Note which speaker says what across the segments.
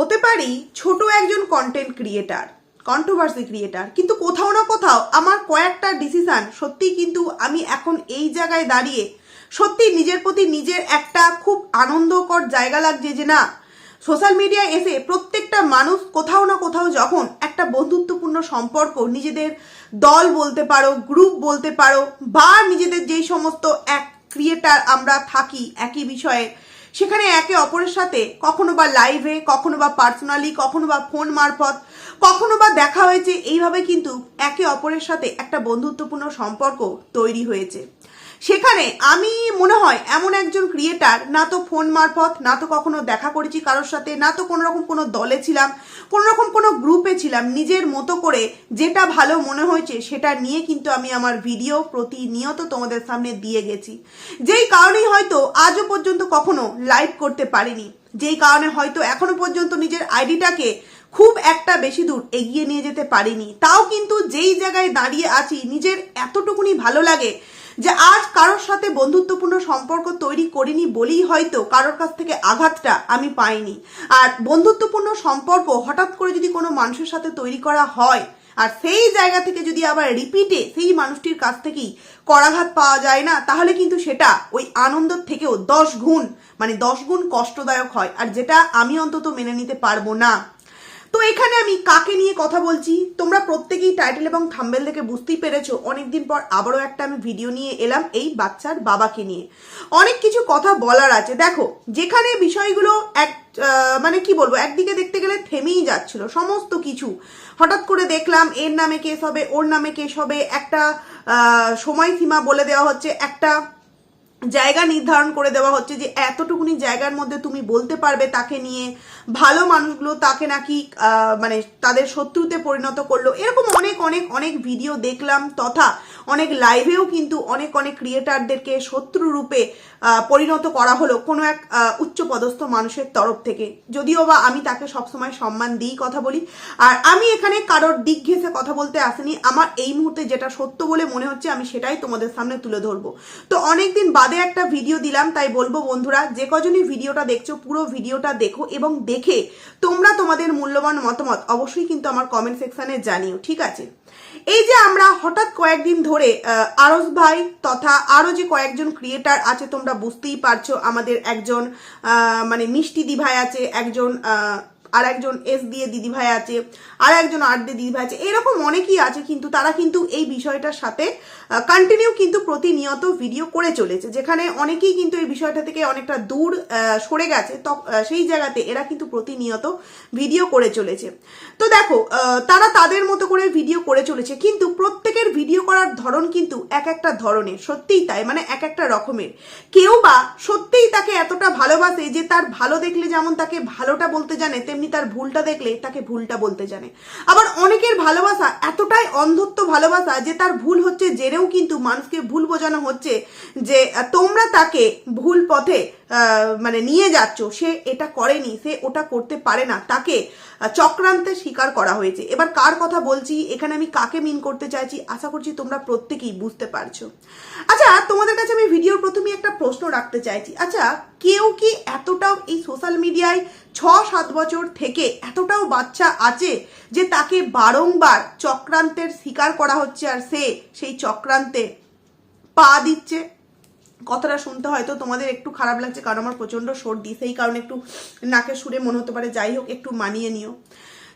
Speaker 1: হতে পারি ছোট একজন কন্টেন্ট ক্রিয়েটার কন্ট্রোভার্সি ক্রিয়েটার কিন্তু কোথাও না কোথাও আমার কয়েকটা ডিসিশন সত্যি কিন্তু আমি এখন এই জায়গায় দাঁড়িয়ে সত্যি নিজের প্রতি নিজের একটা খুব আনন্দকর জায়গা লাগছে যে না সোশ্যাল মিডিয়ায় এসে প্রত্যেকটা মানুষ কোথাও না কোথাও যখন একটা বন্ধুত্বপূর্ণ সম্পর্ক নিজেদের দল বলতে পারো গ্রুপ বলতে পারো, বা নিজেদের যেই সমস্ত এক ক্রিয়েটার আমরা থাকি একই বিষয়ে সেখানে একে অপরের সাথে কখনো বা লাইভে কখনো বা পার্সোনালি কখনো বা ফোন মারফত, কখনো বা দেখা হয়েছে, এইভাবে কিন্তু একে অপরের সাথে একটা বন্ধুত্বপূর্ণ সম্পর্ক তৈরি হয়েছে। সেখানে আমি মনে হয় এমন একজন ক্রিয়েটার না তো ফোন মারফত, না তো কখনো দেখা করেছি কারোর সাথে, না তো কোনো রকম কোনো দলে ছিলাম কোনো রকম কোনো গ্রুপে ছিলাম, নিজের মতো করে যেটা ভালো মনে হয়েছে সেটা নিয়ে কিন্তু আমি আমার ভিডিও প্রতিনিয়ত তোমাদের সামনে দিয়ে গেছি। যেই কারণেই হয়তো আজও পর্যন্ত কখনো লাইভ করতে পারিনি, যেই কারণে হয়তো এখনও পর্যন্ত নিজের আইডিটাকে খুব একটা বেশি দূর এগিয়ে নিয়ে যেতে পারিনি। তাও কিন্তু যেই জায়গায় দাঁড়িয়ে আছি, নিজের এতটুকুনি ভালো লাগে যে আজ কারোর সাথে বন্ধুত্বপূর্ণ সম্পর্ক তৈরি করিনি বলেই হয়তো কারোর কাছ থেকে আঘাতটা আমি পাইনি। আর বন্ধুত্বপূর্ণ সম্পর্ক হঠাৎ করে যদি কোনো মানুষের সাথে তৈরি করা হয়, আর সেই জায়গা থেকে যদি আবার রিপিটে সেই মানুষটির কাছ থেকেই করাঘাত পাওয়া যায় না, তাহলে কিন্তু সেটা ওই আনন্দের থেকেও দশ গুণ মানে দশ গুণ কষ্টদায়ক হয়। আর যেটা আমি অন্তত মেনে নিতে পারব না। তো এখানে আমি কাকে নিয়ে কথা বলছি? তোমরা প্রত্যেকেই টাইটেল এবং থাম্বেল থেকে বুঝতেই পেরেছ। অনেকদিন পর আবারও একটা আমি ভিডিও নিয়ে এলাম এই বাচ্চার বাবাকে নিয়ে। অনেক কিছু কথা বলার আছে। দেখো, যেখানে বিষয়গুলো এক মানে কি বলব, একদিকে দেখতে গেলে থেমেই যাচ্ছিল সমস্ত কিছু। হঠাৎ করে দেখলাম এর নামে কেস হবে, ওর নামে কেস হবে, একটা সময়সীমা বলে দেওয়া হচ্ছে, একটা জায়গা নির্ধারণ করে দেওয়া হচ্ছে যে এতটুকুনি জায়গার মধ্যে তুমি বলতে পারবে তাকে নিয়ে। ভালো মানুষগুলো তাকে নাকি মানে তাদের শত্রুতে পরিণত করল। এরকম অনেক অনেক অনেক ভিডিও দেখলাম তথা অনেক লাইভেও কিন্তু অনেক অনেক ক্রিয়েটারদেরকে শত্রু রূপে পরিণত করা হলো কোনো এক উচ্চপদস্থ মানুষের তরফ থেকে। যদিও বা আমি তাকে সবসময় সম্মান দিই কথা বলি। আর আমি এখানে কারোর দিক ঘেসে কথা বলতে আসিনি। আমার এই মুহূর্তে যেটা সত্য বলে মনে হচ্ছে আমি সেটাই তোমাদের সামনে তুলে ধরবো। তো অনেকদিন বাদে একটা ভিডিও দিলাম, তাই বলব বন্ধুরা, যে কজনই ভিডিওটা দেখছ, পুরো ভিডিওটা দেখো এবং দেখে তোমরা তোমাদের মূল্যবান মতামত অবশ্যই কিন্তু আমার কমেন্ট সেকশনে জানিও, ঠিক আছে? এই যে আমরা হঠাৎ কয়েকদিন ধরে আরস ভাই তথা আরও যে কয়েকজন ক্রিয়েটার আছে, তোমরা বুঝতেই পারছ, আমাদের একজন মানে মিষ্টি দিভাই আছে, একজন আর একজন এস দিয়ে দিদিভাই আছে, আর একজন আর দিয়ে দিদিভাই আছে, এরকম অনেকেই আছে, কিন্তু তারা কিন্তু এই বিষয়টার সাথে কন্টিনিউ কিন্তু প্রতিনিয়ত ভিডিও করে চলেছে, যেখানে অনেকেই কিন্তু এই বিষয়টা থেকে অনেকটা দূর সরে গেছে সেই জায়গাতে এরা কিন্তু প্রতিনিয়ত ভিডিও করে চলেছে। তো দেখো তারা তাদের মতো করে ভিডিও করে চলেছে, কিন্তু প্রত্যেকের ভিডিও করার ধরন কিন্তু এক একটা ধরনের, সত্যিই তাই মানে এক একটা রকমের। কেউ বা সত্যিই তাকে এতটা ভালোবাসে যে তার ভালো দেখলে যেমন তাকে ভালোটা বলতে জানে, তেমনি তার ভুলটা দেখলে তাকে ভুলটা বলতে জানে। আবার অনেকের ভালোবাসা এতটাই অন্ধত্ব ভালোবাসা যে তার ভুল হচ্ছে, জেনেও কিন্তু মানুষকে ভুল বোঝানো হচ্ছে যে তোমরা তাকে ভুল পথে মানে নিয়ে যাচ্ছ। সে এটা করেনি, সে ওটা করতে পারে না। তাকে চক্রান্তে স্বীকার করা হয়েছে। এবার কার কথা বলছি? এখানে আমি কাকে মিন করতে চাইছি? আশা করছি তোমরা প্রত্যেকেই বুঝতে পারছ। আচ্ছা তোমাদের কাছে আমি ভিডিওর প্রথমে একটা প্রশ্ন রাখতে চাইছি। আচ্ছা কেউ কি এতটাও এই সোশ্যাল মিডিয়ায় ছ সাত বছর থেকে এতটাও বাচ্চা আছে যে তাকে বারংবার চক্রান্তের শিকার করা হচ্ছে আর সে সেই চক্রান্তে পা দিচ্ছে? কথাটা শুনতে হয়তো তোমাদের একটু খারাপ লাগছে কারণ আমার প্রচণ্ড সর্দি, সেই কারণে একটু নাকে সুরে মনে হতে পারে। যাই হোক, একটু মানিয়ে নিও।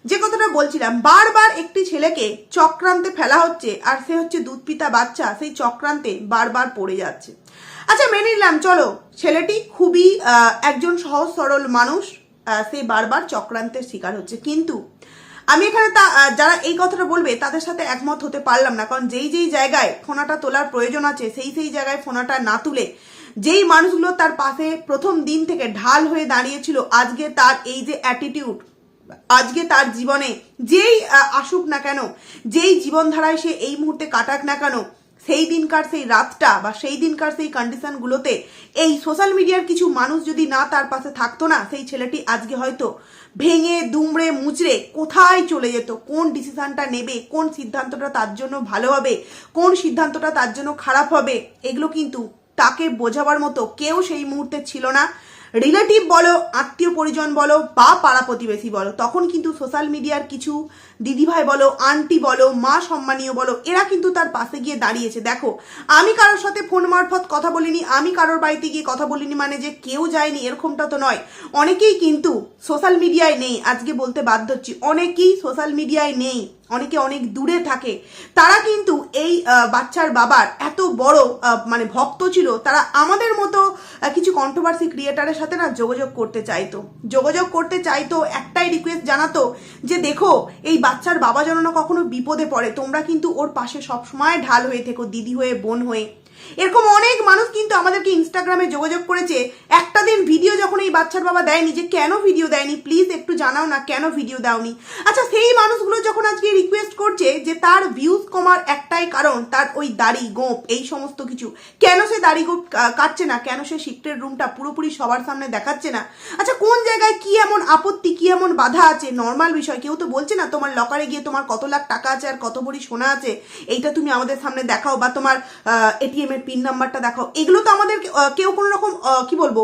Speaker 1: যে কথাটা বলছিলাম, বারবার একটি ছেলেকে চক্রান্তে ফেলা হচ্ছে আর সে হচ্ছে দুধ পিতা বাচ্চা, সেই চক্রান্তে বারবার পড়ে যাচ্ছে। আচ্ছা মেনে নিলাম। চলো, ছেলেটি খুবই একজন সহজ সরল মানুষ সে বারবার চক্রান্তের শিকার হচ্ছে। কিন্তু আমি এখানে তা যারা এই কথাটা বলবে, তাদের সাথে একমত হতে পারলাম না। কারণ যেই যেই জায়গায় ফোনাটা তোলার প্রয়োজন আছে, সেই সেই জায়গায় ফোনাটা না তুলে, যেই মানুষগুলো তার পাশে প্রথম দিন থেকে ঢাল হয়ে দাঁড়িয়েছিল, আজকে তার এই যে অ্যাটিটিউড আজকে তার জীবনে যেই আসুক না কেন, যেই জীবনধারায় সে এই মুহূর্তে কাটাক না কেন সেই দিনকার সেই রাতটা বা সেই দিনকার সেই কন্ডিশনগুলোতে এই সোশ্যাল মিডিয়ার কিছু মানুষ যদি না তার পাশে থাকতো না, সেই ছেলেটি আজকে হয়তো ভেঙে, দুমড়ে, মুচড়ে কোথায় চলে যেত? কোন ডিসিশানটা নেবে? কোন সিদ্ধান্তটা তার জন্য ভালো হবে? কোন সিদ্ধান্তটা তার জন্য খারাপ হবে? এগুলো কিন্তু তাকে বোঝাবার মতো কেউ সেই মুহূর্তে ছিল না। রিলেটিভ বলো, আত্মীয় পরিজন বলো, বা পাড়া প্রতিবেশী বলো, তখন কিন্তু সোশ্যাল মিডিয়ার কিছু দিদিভাই বলো আন্টি বলো, মা সম্মানীয় বলো, এরা কিন্তু তার পাশে গিয়ে দাঁড়িয়েছে। দেখো, আমি কারোর সাথে ফোন মারফত কথা বলিনি, আমি কারোর বাড়িতে গিয়ে কথা বলিনি মানে যে কেউ যায়নি, এরকমটা তো নয়। অনেকেই কিন্তু সোশ্যাল মিডিয়ায় নেই, আজকে বলতে বাধ্য হচ্ছি, অনেকেই সোশ্যাল মিডিয়ায় নেই। অনেকে অনেক দূরে থাকে। তারা কিন্তু এই বাচ্চার বাবার এত বড় মানে ভক্ত ছিল, তারা আমাদের মতো কিছু কন্ট্রোভার্সি ক্রিয়েটারের সাথে না যোগাযোগ করতে চাইতো। যোগাযোগ করতে চাইতো, একটাই রিকোয়েস্ট জানাতো যে দেখো, এই বাচ্চার বাবা যেন না কখনো বিপদে পড়ে, তোমরা কিন্তু ওর পাশে সবসময় ঢাল হয়ে থেকো, দিদি হয়ে, বোন হয়ে। এরকম অনেক মানুষ কিন্তু আমাদেরকে ইনস্টাগ্রামে যোগাযোগ করেছে। একটা দিন ভিডিও যখন এই বাচ্চার বাবা দেয়নি যে কেন ভিডিও দেয়নি প্লিজ একটু জানাও না কেন ভিডিও দাওনি। আচ্ছা সেই মানুষগুলো যখন আজকে রিকোয়েস্ট করছে যে তার ভিউজ কমার একটাই কারণ তার ওই দাড়ি গোপ এই সমস্ত কিছু। কেন সে দাড়ি গোপ কাটছে না? কেন সে সিক্রেট রুমটা পুরোপুরি সবার সামনে দেখাচ্ছে না? আচ্ছা কোন জায়গায় কি এমন আপত্তি, কি এমন বাধা আছে? নর্মাল বিষয়, কেউ তো বলছে না তোমার লকারে গিয়ে তোমার কত লাখ টাকা আছে আর কত ভরি সোনা আছে? এইটা তুমি আমাদের সামনে দেখাও বা তোমার এটিএম এর পিন নাম্বারটা দেখাও। এগুলো তো আমাদের কেউ কোনো রকম কি বলব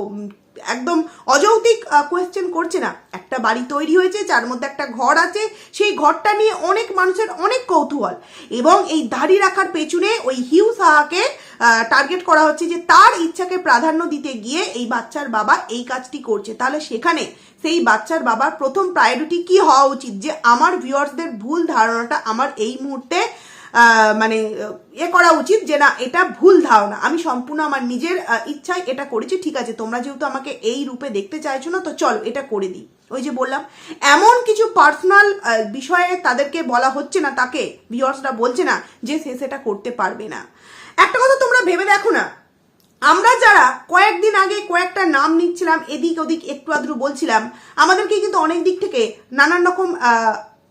Speaker 1: একদম অযৌক্তিক কোয়েশ্চেন করছে না। একটা বাড়ি তৈরি হয়েছে, যার মধ্যে একটা ঘর আছে, সেই ঘরটা নিয়ে অনেক মানুষের অনেক কৌতূহল। এবং এই দাড়ি রাখার পেছনে ওই হিউ সাহাকে টার্গেট করা হচ্ছে যে তার ইচ্ছাকে প্রাধান্য দিতে গিয়ে এই বাচ্চার বাবা এই কাজটি করছে। তাহলে সেখানে সেই বাচ্চার বাবার প্রথম প্রায়োরিটি কি হওয়া উচিত? যে আমার ভিউয়ার্সদের ভুল ধারণাটা আমার এই মুহূর্তে মানে এ করা উচিত যে না, এটা ভুল ধারণা। আমি সম্পূর্ণ আমার নিজের ইচ্ছায় এটা করেছি, ঠিক আছে, তোমরা যেহেতু আমাকে এই রূপে দেখতে চাইছো না, তো চলো, এটা করে দিই। ওই যে বললাম, এমন কিছু পার্সোনাল বিষয়ে তাদেরকে বলা হচ্ছে না, তাকে ভিউয়ার্সরা বলছে না যে সে সেটা করতে পারবে না। একটা কথা তোমরা ভেবে দেখো না, আমরা যারা কয়েকদিন আগে কয়েকটা নাম নিচ্ছিলাম, এদিক ওদিক একটু আধটু বলছিলাম, আমাদেরকে কিন্তু অনেক দিক থেকে নানান রকম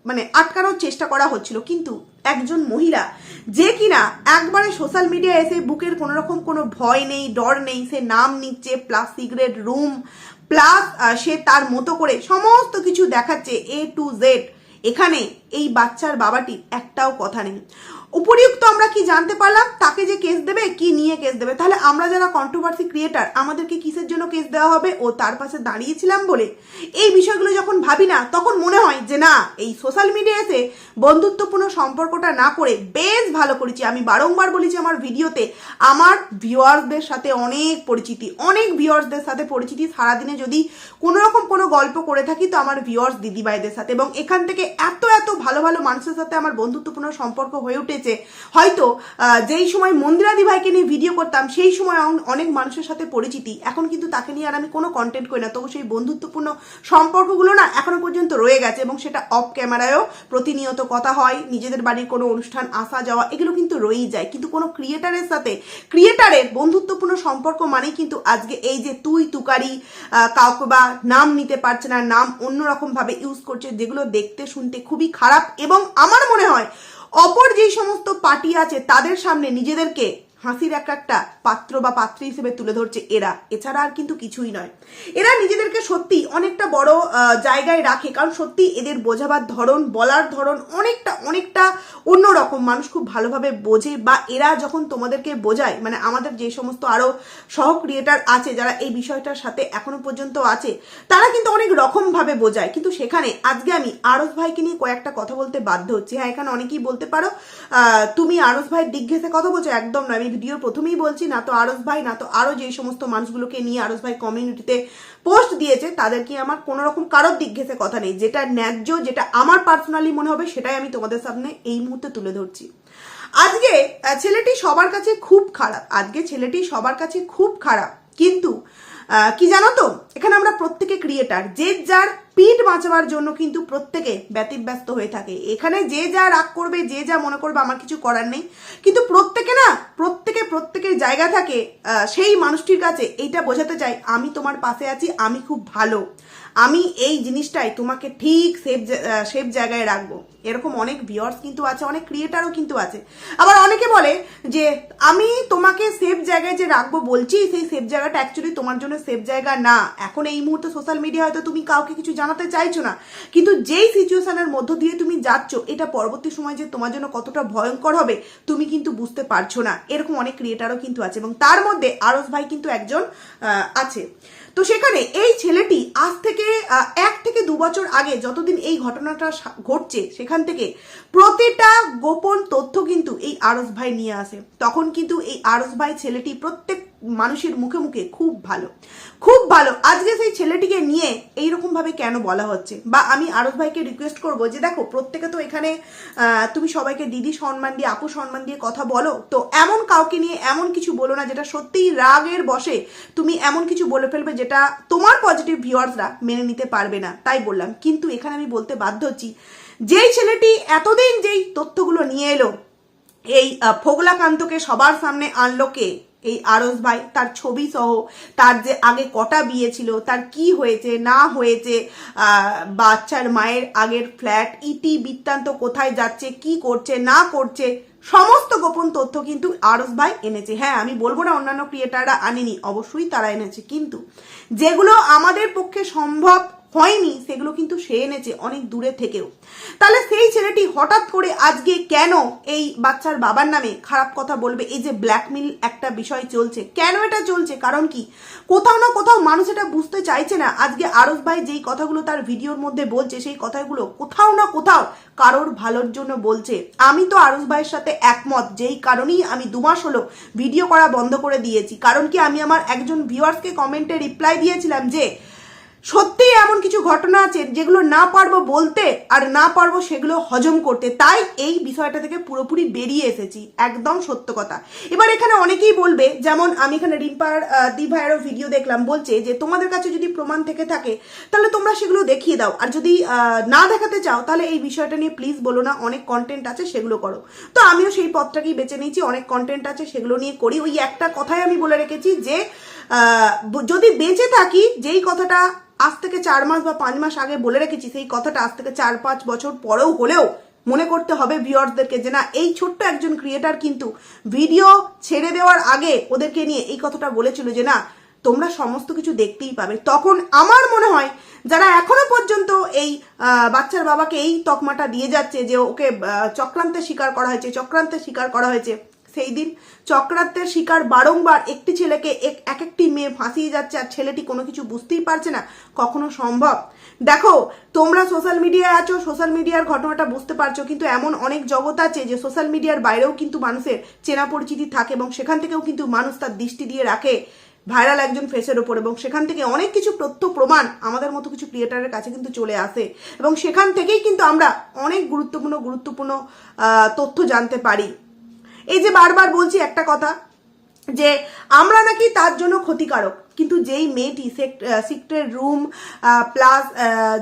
Speaker 1: মানে আটকানোর চেষ্টা করা হচ্ছিল। কিন্তু একজন মহিলা, যে কিনা একবারে সোশ্যাল মিডিয়া এসে বুকের কোনো রকম কোনো ভয় নেই, ডর নেই, সে নাম নিচ্ছে প্লাস সিগারেট রুম প্লাস সে তার মতো করে সমস্ত কিছু দেখাচ্ছে এ টু জেড এখানে এই বাচ্চার বাবাটির একটাও কথা নেই। উপরিউক্ত আমরা কি জানতে পারলাম? তাকে যে কেস দেবে, কি নিয়ে কেস দেবে? তাহলে আমরা যারা কন্ট্রোভার্সি ক্রিয়েটার আমাদেরকে কিসের জন্য কেস দেওয়া হবে? ও তার পাশে দাঁড়িয়েছিলাম বলে। এই বিষয়গুলো যখন ভাবি না, তখন মনে হয় যে না, এই সোশ্যাল মিডিয়াতে বন্ধুত্বপূর্ণ সম্পর্কটা না করে বেশ ভালো করেছি। আমি বারংবার বলেছি আমার ভিডিওতে, আমার ভিউয়ার্সদের সাথে অনেক পরিচিতি, অনেক ভিউয়ার্সদের সাথে পরিচিতি। সারাদিনে যদি কোনো রকম কোনো গল্প করে থাকি, তো আমার ভিউয়ার্স দিদিভাইদের সাথে। এবং এখান থেকে এত এত ভালো ভালো মানুষের সাথে আমার বন্ধুত্বপূর্ণ সম্পর্ক হয়ে উঠেছে হয়তো যেই সময় মন্দিরাদি ভাইকে নিয়ে ভিডিও করতাম, সেই সময় অনেক মানুষের সাথে পরিচিতি। এখন কিন্তু তাকে নিয়ে আর আমি কোনো কন্টেন্ট করি না। তবু সেই বন্ধুত্বপূর্ণ সম্পর্কগুলো না এখনও পর্যন্ত রয়ে গেছে এবং সেটা অফ ক্যামেরায়ও প্রতিনিয়ত কথা হয়। নিজেদের বাড়ির কোনো অনুষ্ঠান, আসা, যাওয়া, এগুলো কিন্তু রয়েই যায়। কিন্তু কোনো ক্রিয়েটারের সাথে ক্রিয়েটারের বন্ধুত্বপূর্ণ সম্পর্ক মানেই কিন্তু আজকে এই যে তুই, তুকারি কাউকে বা নাম নিতে পারছে না, নাম অন্যরকম ভাবে ইউজ করছে, যেগুলো দেখতে, শুনতে খুবই খারাপ এবং আমার মনে হয় অপর যেই সমস্ত পার্টি আছে তাদের সামনে নিজেদেরকে হাসির এক একটা পাত্র বা পাত্রী হিসেবে তুলে ধরছে এরা। এছাড়া আর কিন্তু কিছুই নয়। এরা নিজেদেরকে সত্যি অনেকটা বড় জায়গায় রাখে। কারণ সত্যি এদের বোঝাবার ধরন, বলার ধরন অনেকটা অনেকটা অন্য রকম মানুষ খুব ভালোভাবে বোঝে বা এরা যখন তোমাদেরকে বোঝায় মানে আমাদের যে সমস্ত আরও সহ ক্রিয়েটার আছে, যারা এই বিষয়টার সাথে এখনও পর্যন্ত আছে, তারা কিন্তু অনেক রকম ভাবে বোঝায়। কিন্তু সেখানে আজকে আমি আরস ভাইকে নিয়ে কয়েকটা কথা বলতে বাধ্য হচ্ছি। হ্যাঁ এখানে অনেকেই বলতে পারো তুমি আরস ভাইয়ের দিক ঘেসে কথা বলছো, একদম নয়। আমি ভিডিওর প্রথমেই বলছি, না তো আরস ভাই, না তো আরও যে সমস্ত মানুষগুলোকে নিয়ে আরস ভাই কমিউনিটিতে পোস্ট দিয়েছে, তাদেরকে আমার কোনো রকম কারোর দিক ঘেসে কথা নেই। যেটা ন্যায্য, যেটা আমার পার্সোনালি মনে হবে, সেটাই আমি তোমাদের সামনে এই মুহূর্তে তুলে ধরছি। আজকে ছেলেটি সবার কাছে খুব খারাপ। আজকে ছেলেটি সবার কাছে খুব খারাপ। কিন্তু কি জানো তো? এখানে আমরা প্রত্যেকে ক্রিয়েটার যে যার পিঠ বাঁচাবার জন্য কিন্তু প্রত্যেকে ব্যতিব্যস্ত হয়ে থাকে। এখানে যে যা রাগ করবে, যে যা মনে করবে আমার কিছু করার নেই। কিন্তু প্রত্যেকে না, প্রত্যেকে প্রত্যেকের জায়গা থাকে সেই মানুষটির কাছে। এইটা বোঝাতে চাই, আমি তোমার পাশে আছি, আমি খুব ভালো। আমি এই জিনিসটাই তোমাকে ঠিক সেফ সেফ জায়গায় রাখব। এরকম অনেক ভিউয়ার্স কিন্তু আছে, অনেক ক্রিয়েটারও কিন্তু আছে। আবার অনেকে বলে যে, আমি তোমাকে সেফ জায়গায় যে রাখব বলছি, সেই সেফ জায়গাটা অ্যাকচুয়ালি তোমার জন্য সেফ জায়গা না। এখন এই মুহূর্তে সোশ্যাল মিডিয়া হয়তো তুমি কাউকে কিছু জানাতে চাইছো না। কিন্তু যেই সিচুয়েশনের মধ্য দিয়ে তুমি যাচ্ছ, এটা পরবর্তী সময় যে তোমার জন্য কতটা ভয়ঙ্কর হবে, তুমি কিন্তু বুঝতে পারছ না। এরকম অনেক ক্রিয়েটারও কিন্তু আছে এবং তার মধ্যে আরস ভাই কিন্তু একজন আছে। তো সেখানে এই ছেলেটি আজ থেকে এক থেকে দু বছর আগে যতদিন এই ঘটনাটা ঘটছে, সেখান থেকে প্রতিটা গোপন তথ্য কিন্তু এই আরস ভাই নিয়ে আসে। তখন কিন্তু এই আরস ভাই ছেলেটি প্রত্যেক মানুষের মুখে মুখে খুব ভালো। খুব ভালো। আজকে সেই ছেলেটিকে নিয়ে এইরকম ভাবে কেন বলা হচ্ছে? বা আমি আরস ভাইকে রিকোয়েস্ট করব যে, দেখো, প্রত্যেকে তো এখানে তুমি সবাইকে দিদি সম্মান দিয়ে, আপু সম্মান দিয়ে কথা বলো। তো এমন কাউকে নিয়ে এমন কিছু বলো না যেটা সত্যিই রাগের বসে তুমি এমন কিছু বলে ফেলবে যেটা তোমার পজিটিভ ভিউয়ার্সরা মেনে নিতে পারবে না। তাই বললাম। কিন্তু এখানে আমি বলতে বাধ্য হচ্ছি, যেই ছেলেটি এতদিন যেই তথ্যগুলো নিয়ে এলো, এই ফোগলাকান্তকে সবার সামনে আনলো কে? এই আরস ভাই, তার ছবি সহ, তার যে আগে কটা বিয়ে ছিল, তার কি হয়েছে, না হয়েছে বাচ্চার মায়ের আগের ফ্ল্যাট ইতি বৃত্তান্ত কোথায় যাচ্ছে, কি করছে, না করছে, সমস্ত গোপন তথ্য কিন্তু আরস ভাই এনেছে। হ্যাঁ আমি বলব না অন্যান্য ক্রিয়েটাররা আনেনি, অবশ্যই তারা এনেছে। কিন্তু যেগুলো আমাদের পক্ষে সম্ভব হয়নি, সেগুলো কিন্তু সে এনেছে অনেক দূরে থেকেও। তাহলে সেই ছেলেটি হঠাৎ করে আজকে কেন এই বাচ্চার বাবার নামে খারাপ কথা বলবে? এই যে ব্ল্যাকমেল একটা বিষয় চলছে। কেন এটা চলছে? কারণ কি? কোথাও না কোথাও মানুষ এটা বুঝতে চাইছে না। আজকে আরস ভাই যেই কথাগুলো তার ভিডিওর মধ্যে বলছে, সেই কথাগুলো কোথাও না কোথাও কারোর ভালোর জন্য বলছে। আমি তো আরস ভাইয়ের সাথে একমত, যেই কারণেই আমি দু মাস হলো ভিডিও করা বন্ধ করে দিয়েছি। কারণ কি? আমি আমার একজন ভিউয়ার্সকে কমেন্টে রিপ্লাই দিয়েছিলাম যে সত্যিই এমন কিছু ঘটনা আছে যেগুলো না পারব বলতে আর না পারব সেগুলো হজম করতে। তাই এই বিষয়টা থেকে পুরোপুরি বেরিয়ে এসেছি, একদম সত্য কথা। এবার এখানে অনেকেই বলবে, যেমন আমি এখানে রিম্পার দি ভাইয়েরও ভিডিও দেখলাম, বলছে যে তোমাদের কাছে যদি প্রমাণ থেকে থাকে, তাহলে তোমরা সেগুলো দেখিয়ে দাও। আর যদি না দেখাতে চাও, তাহলে এই বিষয়টা নিয়ে প্লিজ বলো না, অনেক কন্টেন্ট আছে, সেগুলো করো। তো আমিও সেই পথটাকেই বেছে নিয়েছি, অনেক কন্টেন্ট আছে, সেগুলো নিয়ে করি। ওই একটা কথাই আমি বলে রেখেছি যে যদি বেঁচে থাকি, যেই কথাটা আজ থেকে চার মাস বা পাঁচ মাস আগে বলে রেখেছি, সেই কথাটা আজ থেকে চার পাঁচ বছর পরেও হলেও মনে করতে হবে ভিউয়ার্সদেরকে যে না, এই ছোট্ট একজন ক্রিয়েটার কিন্তু ভিডিও ছেড়ে দেওয়ার আগে ওদেরকে নিয়ে এই কথাটা বলেছিল যে না, তোমরা সমস্ত কিছু দেখতেই পাবে। তখন আমার মনে হয় যারা এখনও পর্যন্ত এই বাচ্চার বাবাকে এই তকমাটা দিয়ে যাচ্ছে যে ওকে চক্রান্তের শিকার করা হয়েছে, চক্রান্তের শিকার করা হয়েছে সেই দিন চক্রান্তের শিকার বারংবার একটি ছেলেকে এক এক একটি মেয়ে ফাঁসিয়ে যাচ্ছে আর ছেলেটি কোনো কিছু বুঝতেই পারছে না, কখনো সম্ভব। দেখো, তোমরা সোশ্যাল মিডিয়ায় আছো সোশ্যাল মিডিয়ার ঘটনাটা বুঝতে পারছ, কিন্তু এমন অনেক জগৎ আছে যে সোশ্যাল মিডিয়ার বাইরেও কিন্তু মানুষের চেনা পরিচিতি থাকে এবং সেখান থেকেও কিন্তু মানুষ তার দৃষ্টি দিয়ে রাখে ভাইরাল একজন ফেসের ওপর এবং সেখান থেকে অনেক কিছু তথ্য, প্রমাণ আমাদের মতো কিছু ক্রিয়েটারের কাছে কিন্তু চলে আসে এবং সেখান থেকেই কিন্তু আমরা অনেক গুরুত্বপূর্ণ গুরুত্বপূর্ণ তথ্য জানতে পারি। এই যে বারবার বলছি একটা কথা, যে আমরা নাকি তার জন্য ক্ষতিকারক, কিন্তু যেই মেয়েটি সিক্রেট রুম প্লাস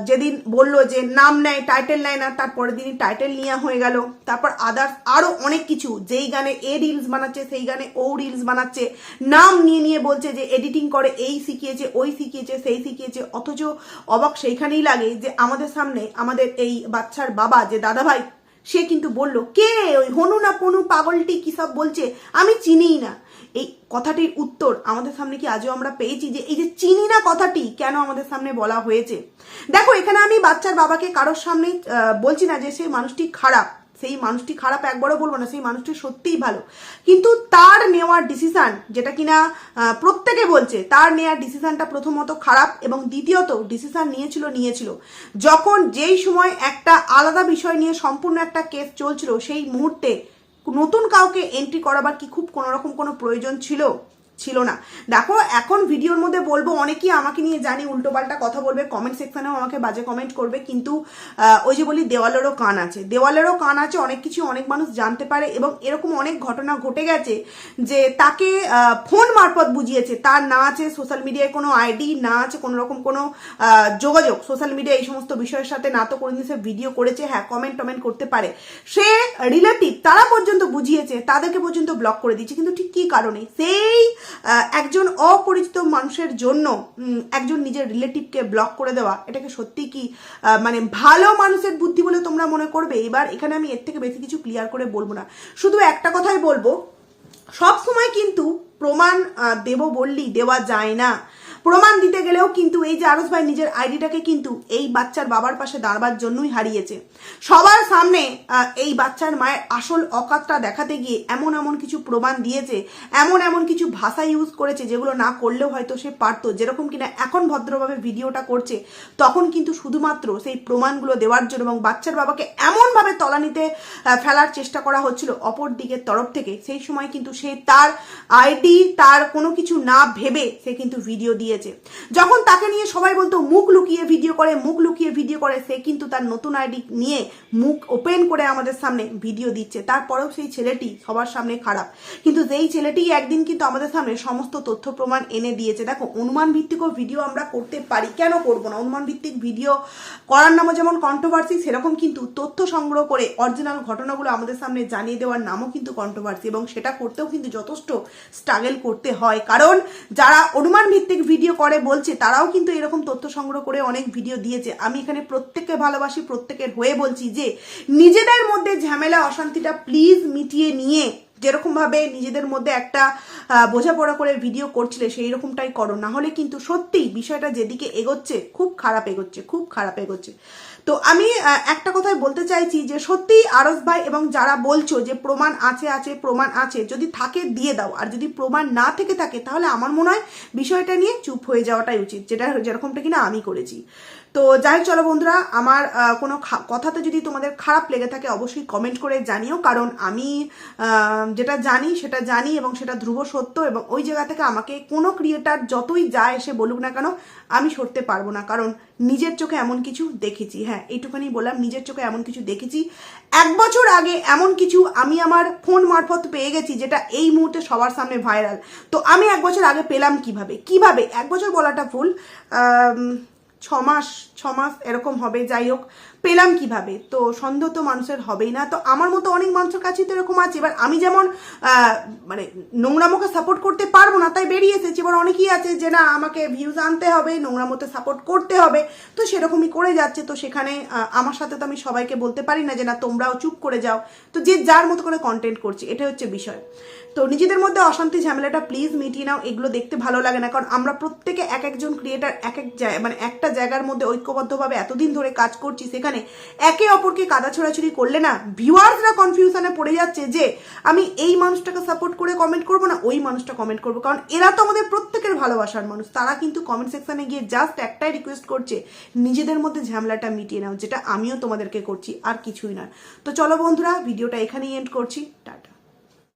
Speaker 1: যেদিন বলল যে নাম নেয় টাইটেল নেয় না, তার পরের দিনই টাইটেল নেওয়া হয়ে গেল, তারপর আদার্স আরও অনেক কিছু, যেই গানে এ রিলস বানাচ্ছে, সেই গানে ও রিলস বানাচ্ছে, নাম নিয়ে নিয়ে বলছে যে এডিটিং করে, এই শিখিয়েছে, ওই শিখিয়েছে, সেই শিখিয়েছে, অথচ অবাক সেইখানেই লাগে যে আমাদের সামনে আমাদের এই বাচ্চার বাবা, যে দাদাভাই সে কিন্তু বলল, কে ওই হনু না পনু পাগলটি কি সব বলছে? আমি চিনিই না। এই কথাটির উত্তর আমাদের সামনে কি আজও আমরা পেয়েছি যে এই যে চিনি না কথাটি কেন আমাদের সামনে বলা হয়েছে? দেখো, এখানে আমি বাচ্চার বাবাকে কারোর সামনে বলছি না যে সে মানুষটি খারাপ। সেই মানুষটি খারাপ একবারও বলব না, সেই মানুষটি সত্যিই ভালো। কিন্তু তার নেওয়ার ডিসিশান যেটা কিনা প্রত্যেকে বলছে, তার নেওয়ার ডিসিশানটা প্রথমত খারাপ এবং দ্বিতীয়ত ডিসিশান নিয়েছিল নিয়েছিল। যখন যেই সময় একটা আলাদা বিষয় নিয়ে সম্পূর্ণ একটা কেস চলছিল, সেই মুহূর্তে নতুন কাউকে এন্ট্রি করাবার কি খুব কোনোরকম কোনো প্রয়োজন ছিল? ছিল না। দেখো, এখন ভিডিওর মধ্যে বলব, অনেকেই আমাকে নিয়ে জানি উল্টোপাল্টা কথা বলবে কমেন্ট সেকশনেও আমাকে বাজে কমেন্ট করবে, কিন্তু ওই যে বলি, দেওয়ালেরও কান আছে। দেওয়ালেরও কান আছে, অনেক কিছু অনেক মানুষ জানতে পারে, এবং এরকম অনেক ঘটনা ঘটে গেছে যে তাকে ফোন মারফত বুঝিয়েছে। তার না আছে সোশ্যাল মিডিয়ায় কোনো আইডি না আছে কোনো রকম কোনো যোগাযোগ। সোশ্যাল মিডিয়া এই সমস্ত বিষয়ের সাথে না তো কোনোদিন সে ভিডিও করেছে হ্যাঁ কমেন্ট টমেন্ট করতে পারে। সে রিলেটিভ তারা পর্যন্ত বুঝিয়েছে, তাদেরকে পর্যন্ত ব্লক করে দিয়েছে। কিন্তু ঠিক কী কারণে? সেই একজন অপরিচিত মানুষের জন্য একজন নিজের রিলেটিভকে ব্লক করে দেওয়া, এটাকে সত্যি কি মানে ভালো মানুষের বুদ্ধি বলে তোমরা মনে করবে? এবার এখানে আমি এর থেকে বেশি কিছু ক্লিয়ার করে বলব না। শুধু একটা কথাই বলব সব সময় কিন্তু প্রমাণ দেব বললি দেওয়া যায় না। প্রমাণ দিতে গেলেও কিন্তু এই যে আরস ভাই নিজের আইডিটাকে কিন্তু এই বাচ্চার বাবার পাশে দাঁড়াবার জন্যই হারিয়েছে। সবার সামনে এই বাচ্চার মায়ের আসল অকাতটা দেখাতে গিয়ে এমন এমন কিছু প্রমাণ দিয়েছে, এমন এমন কিছু ভাষা ইউজ করেছে যেগুলো না করলেও হয়তো সে পারতো। যেরকম কিনা এখন ভদ্রভাবে ভিডিওটা করছে, তখন কিন্তু শুধুমাত্র সেই প্রমাণগুলো দেওয়ার জন্য এবং বাচ্চার বাবাকে এমনভাবে তলানিতে ফেলার চেষ্টা করা হচ্ছিল অপর দিকের তরফ থেকে, সেই সময় কিন্তু সে তার আইডি, তার কোনো কিছু না ভেবে সে কিন্তু ভিডিও দিয়েছে। যখন তাকে নিয়ে সবাই বলতো, মুখ লুকিয়ে ভিডিও করে, মুখ লুকিয়ে ভিডিও করে, সে কিন্তু তার নতুন আইডি নিয়ে মুখ ওপেন করে আমাদের সামনে ভিডিও দিচ্ছে। তারপরেও সেই ছেলেটি সবার সামনে খারাপ। কিন্তু যেই ছেলেটি একদিন কিন্তু আমাদের সামনে সমস্ত তথ্য প্রমাণ এনে দিয়েছে। দেখো অনুমান ভিত্তিকও ভিডিও আমরা করতে পারি, কেন করব না? অনুমান ভিত্তিক ভিডিও করার নামও যেমন কন্ট্রোভার্সি সেরকম কিন্তু তথ্য সংগ্রহ করে অরিজিনাল ঘটনাগুলো আমাদের সামনে জানিয়ে দেওয়ার নামও কিন্তু কন্ট্রোভার্সি এবং সেটা করতেও কিন্তু যথেষ্ট স্ট্রাগল করতে হয়। কারণ যারা অনুমান ভিত্তিক ভিডিও করে, বলছে, তারাও কিন্তু এরকম তথ্য সংগ্রহ করে অনেক ভিডিও দিয়েছে। আমি এখানে প্রত্যেককে ভালোবাসি, প্রত্যেকের হয়ে বলছি যে, নিজেদের মধ্যে ঝামেলা, অশান্তিটা প্লিজ মিটিয়ে নিয়ে যেরকম ভাবে নিজেদের মধ্যে একটা বোঝাপড়া করে ভিডিও করছিলে সেই রকমটাই করো। না হলে কিন্তু সত্যি বিষয়টা যেদিকে এগোচ্ছে, খুব খারাপ এগোচ্ছে, খুব খারাপ এগোচ্ছে। তো আমি একটা কথাই বলতে চাইছি যে সত্যি আরস ভাই এবং যারা বলছো যে প্রমাণ আছে আছে, প্রমাণ আছে, যদি থাকে দিয়ে দাও। আর যদি প্রমাণ না থেকে থাকে, তাহলে আমার মনে হয় বিষয়টা নিয়ে চুপ হয়ে যাওয়াটাই উচিত, যেটা, যেরকমটা কিনা আমি করেছি। তো যাই চলো বন্ধুরা, আমার কোনো কথাতে যদি তোমাদের খারাপ লেগে থাকে, অবশ্যই কমেন্ট করে জানিও। কারণ আমি যেটা জানি, সেটা জানি এবং সেটা ধ্রুব সত্য এবং ওই জায়গা থেকে আমাকে কোনো ক্রিয়েটার যতই যা এসে বলুক না কেন, আমি সরতে পারব না। কারণ নিজের চোখে এমন কিছু দেখেছি। হ্যাঁ এইটুখানি বললাম, নিজের চোখে এমন কিছু দেখেছি। এক বছর আগে এমন কিছু আমি আমার ফোন মারফত পেয়ে গেছি, যেটা এই মুহূর্তে সবার সামনে ভাইরাল তো আমি এক বছর আগে পেলাম কীভাবে? কীভাবে? এক বছর বলাটা ভুল। ছমাস মাস ছ এরকম হবে যাই হোক। পেলাম কীভাবে? তো সন্দেহ তো মানুষের হবেই না। তো আমার মতো অনেক মানুষের কাছেই তো এরকম আছে। এবার আমি যেমন মানে নোংরামোকে সাপোর্ট করতে পারব না, তাই বেরিয়ে এসেছি। এবার অনেকেই আছে যে না, আমাকে ভিউজ আনতে হবে নোংরা নোংরামোতে সাপোর্ট করতে হবে। তো সেরকমই করে যাচ্ছে। তো সেখানে আমার সাথে তো আমি সবাইকে বলতে পারি না যে না, তোমরাও চুপ করে যাও। তো যে যার মতো করে কন্টেন্ট করছে, এটা হচ্ছে বিষয়। তো নিজেদের মধ্যে অশান্তি, ঝামেলাটা প্লিজ মিটিয়ে নাও। এগুলো দেখতে ভালো লাগে না। কারণ আমরা প্রত্যেকে এক একজন ক্রিয়েটার এক এক মানে একটা জায়গার মধ্যে ঐক্যবদ্ধভাবে এতদিন ধরে কাজ করছি সেখানে একে অপরকে কাদা ছোড়াছুড়ি করলে না ভিউয়ার্সরা কনফিউশনে পড়ে যাচ্ছে যে আমি এই মানুষটাকে সাপোর্ট করে কমেন্ট করব না ওই মানুষটা কমেন্ট করব। কারণ এরা তো আমাদের প্রত্যেকের ভালোবাসার মানুষ। তারা কিন্তু কমেন্ট সেকশনে গিয়ে জাস্ট একটাই রিকোয়েস্ট করছে, নিজেদের মধ্যে ঝামেলাটা মিটিয়ে নাও, যেটা আমিও তোমাদেরকে করছি, আর কিছুই না। তো চলো বন্ধুরা ভিডিওটা এখানেই এন্ড করছি। টাটা।